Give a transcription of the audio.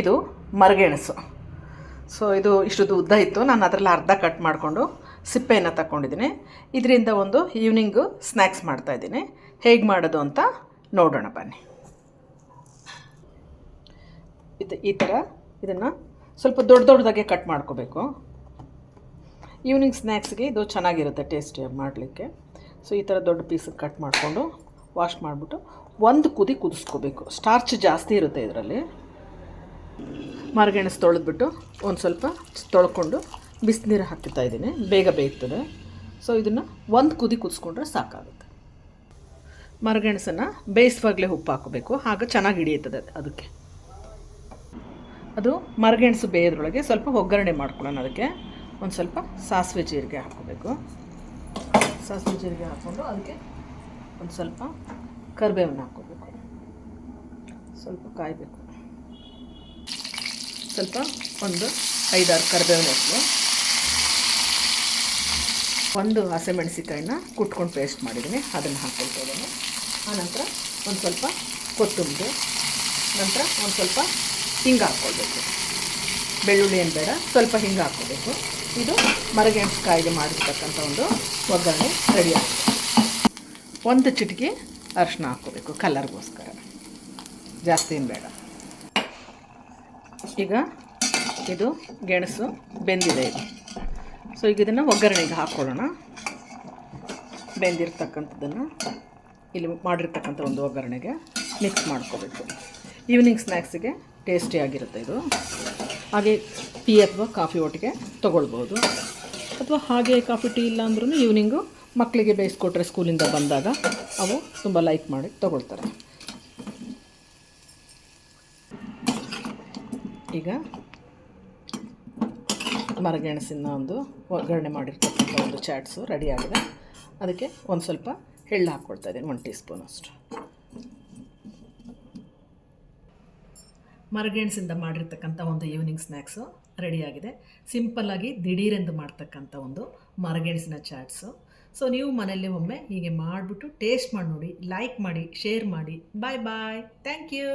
ಇದು ಮರಗೆಣಸು. ಸೊ ಇದು ಇಷ್ಟೊಂದು ಉದ್ದ ಇತ್ತು. ನಾನು ಅದರಲ್ಲಿ ಅರ್ಧ ಕಟ್ ಮಾಡಿಕೊಂಡು ಸಿಪ್ಪೆಯನ್ನು ತಗೊಂಡಿದ್ದೀನಿ ಇದರಿಂದ ಒಂದು ಈವ್ನಿಂಗು ಸ್ನ್ಯಾಕ್ಸ್ ಮಾಡ್ತಾಯಿದ್ದೀನಿ ಹೇಗೆ ಮಾಡೋದು ಅಂತ ನೋಡೋಣ ಬನ್ನಿ. ಇದು ಈ ಥರ ಇದನ್ನು ಸ್ವಲ್ಪ ದೊಡ್ಡ ದೊಡ್ಡದಾಗೆ ಕಟ್ ಮಾಡ್ಕೋಬೇಕು. ಈವ್ನಿಂಗ್ ಸ್ನ್ಯಾಕ್ಸ್ಗೆ ಇದು ಚೆನ್ನಾಗಿರುತ್ತೆ ಟೇಸ್ಟಿಯಾಗಿ ಮಾಡಲಿಕ್ಕೆ. ಸೊ ಈ ಥರ ದೊಡ್ಡ ಪೀಸ್ ಕಟ್ ಮಾಡಿಕೊಂಡು ವಾಶ್ ಮಾಡಿಬಿಟ್ಟು ಒಂದು ಕುದಿ ಕುದಿಸ್ಕೋಬೇಕು. ಸ್ಟಾರ್ಚ್ ಜಾಸ್ತಿ ಇರುತ್ತೆ ಇದರಲ್ಲಿ. ಮಾರ್ಗೆಣಸು ತೊಳೆದ್ಬಿಟ್ಟು ಒಂದು ಸ್ವಲ್ಪ ತೊಳ್ಕೊಂಡು ಬಿಸಿನೀರು ಹಾಕ್ತಾ ಇದ್ದೀನಿ. ಬೇಗ ಬೇಯ್ತದೆ. ಸೊ ಇದನ್ನು ಒಂದು ಕುದಿ ಕುದಿಸ್ಕೊಂಡ್ರೆ ಸಾಕಾಗುತ್ತೆ. ಮರಗೆಣಸನ್ನು ಬೇಯಿಸುವಾಗಲೇ ಉಪ್ಪು ಹಾಕಬೇಕು. ಆಗ ಚೆನ್ನಾಗಿ ಹಿಡಿಯುತ್ತದೆ ಅದಕ್ಕೆ. ಅದು ಮರಗೆಣಸು ಬೇಯೋದ್ರೊಳಗೆ ಸ್ವಲ್ಪ ಒಗ್ಗರಣೆ ಮಾಡ್ಕೊಳ್ಳೋಣ ಅದಕ್ಕೆ. ಒಂದು ಸ್ವಲ್ಪ ಸಾಸಿವೆ ಜೀರಿಗೆ ಹಾಕೋಬೇಕು. ಸಾಸಿವೆ ಜೀರಿಗೆ ಹಾಕ್ಕೊಂಡು ಅದಕ್ಕೆ ಒಂದು ಸ್ವಲ್ಪ ಕರಿಬೇವನ್ನ ಹಾಕೋಬೇಕು ಸ್ವಲ್ಪ ಕಾಯಬೇಕು. ಸ್ವಲ್ಪ ಒಂದು ಐದಾರು ಕರಿಬೇವಿನ ಹೆಸರು ಒಂದು ಹಸಿಮೆಣಸಿಕಾಯಿನ ಕುಟ್ಕೊಂಡು ಪೇಸ್ಟ್ ಮಾಡಿದ್ದೀನಿ. ಅದನ್ನು ಹಾಕ್ಕೊಳ್ತಾ ಆನಂತರ ಒಂದು ಸ್ವಲ್ಪ ಕೊತ್ತಂಬರಿ, ನಂತರ ಒಂದು ಸ್ವಲ್ಪ ಹಿಂಗೆ ಹಾಕ್ಕೊಳ್ಬೇಕು. ಬೆಳ್ಳುಳ್ಳಿ ಏನು ಬೇಡ, ಸ್ವಲ್ಪ ಹಿಂಗೆ ಹಾಕ್ಕೋಬೇಕು ಇದು ಮರಗೆಣಸು ಮಾಡಿರ್ತಕ್ಕಂಥ ಒಂದು ಒಗ್ಗರಣೆ ರೆಡಿ ಆಗುತ್ತೆ. ಒಂದು ಚಿಟಿಕೆ ಅರಶಿನ ಹಾಕ್ಕೋಬೇಕು ಕಲರ್ಗೋಸ್ಕರ ಜಾಸ್ತಿ ಏನು ಬೇಡ. ಈಗ ಇದು ಗೆಣಸು ಬೆಂದಿದೆ ಇದು. ಸೊ ಈಗ ಇದನ್ನು ಒಗ್ಗರಣೆಗೆ ಹಾಕ್ಕೊಳ್ಳೋಣ ಬೆಂದಿರ್ತಕ್ಕಂಥದ್ದನ್ನು ಇಲ್ಲಿ ಮಾಡಿರ್ತಕ್ಕಂಥ ಒಂದು ಒಗ್ಗರಣೆಗೆ ಮಿಕ್ಸ್ ಮಾಡ್ಕೋಬೇಕು. ಈವ್ನಿಂಗ್ ಸ್ನ್ಯಾಕ್ಸಿಗೆ ಟೇಸ್ಟಿಯಾಗಿರುತ್ತೆ ಇದು. ಹಾಗೆ ಟೀ ಅಥವಾ ಕಾಫಿ ಒಟ್ಟಿಗೆ ತೊಗೊಳ್ಬೋದು. ಅಥವಾ ಹಾಗೆ ಕಾಫಿ, ಟೀ ಇಲ್ಲ ಅಂದ್ರೂ ಈವ್ನಿಂಗು ಮಕ್ಕಳಿಗೆ ಬೇಯಿಸ್ಕೊಟ್ರೆ ಸ್ಕೂಲಿಂದ ಬಂದಾಗ ಅವು ತುಂಬ ಲೈಕ್ ಮಾಡಿ ತೊಗೊಳ್ತಾರೆ. ಈಗ ಮರಗೆಣಸಿನ ಒಂದು ಒಗ್ಗರಣೆ ಮಾಡಿರ್ತಕ್ಕಂಥ ಒಂದು ಚಾಟ್ಸು ರೆಡಿಯಾಗಿದೆ. ಅದಕ್ಕೆ ಒಂದು ಸ್ವಲ್ಪ ಎಳ್ಳು ಹಾಕ್ಕೊಳ್ತಾ ಇದ್ದೀನಿ, ಒಂದು ಟೀ ಸ್ಪೂನ್ ಅಷ್ಟು. ಮರಗೆಣಸಿಂದ ಮಾಡಿರ್ತಕ್ಕಂಥ ಒಂದು ಈವ್ನಿಂಗ್ ಸ್ನ್ಯಾಕ್ಸು ರೆಡಿಯಾಗಿದೆ. ಸಿಂಪಲ್ಲಾಗಿ ದಿಢೀರೆಂದು ಮಾಡ್ತಕ್ಕಂಥ ಒಂದು ಮರಗೆಣಸಿನ ಚಾಟ್ಸು. ಸೊ ನೀವು ಮನೆಯಲ್ಲಿ ಒಮ್ಮೆ ಹೀಗೆ ಮಾಡಿಬಿಟ್ಟು ಟೇಸ್ಟ್ ಮಾಡಿ ನೋಡಿ ಲೈಕ್ ಮಾಡಿ ಶೇರ್ ಮಾಡಿ. ಬಾಯ್ ಬಾಯ್ ಥ್ಯಾಂಕ್ ಯು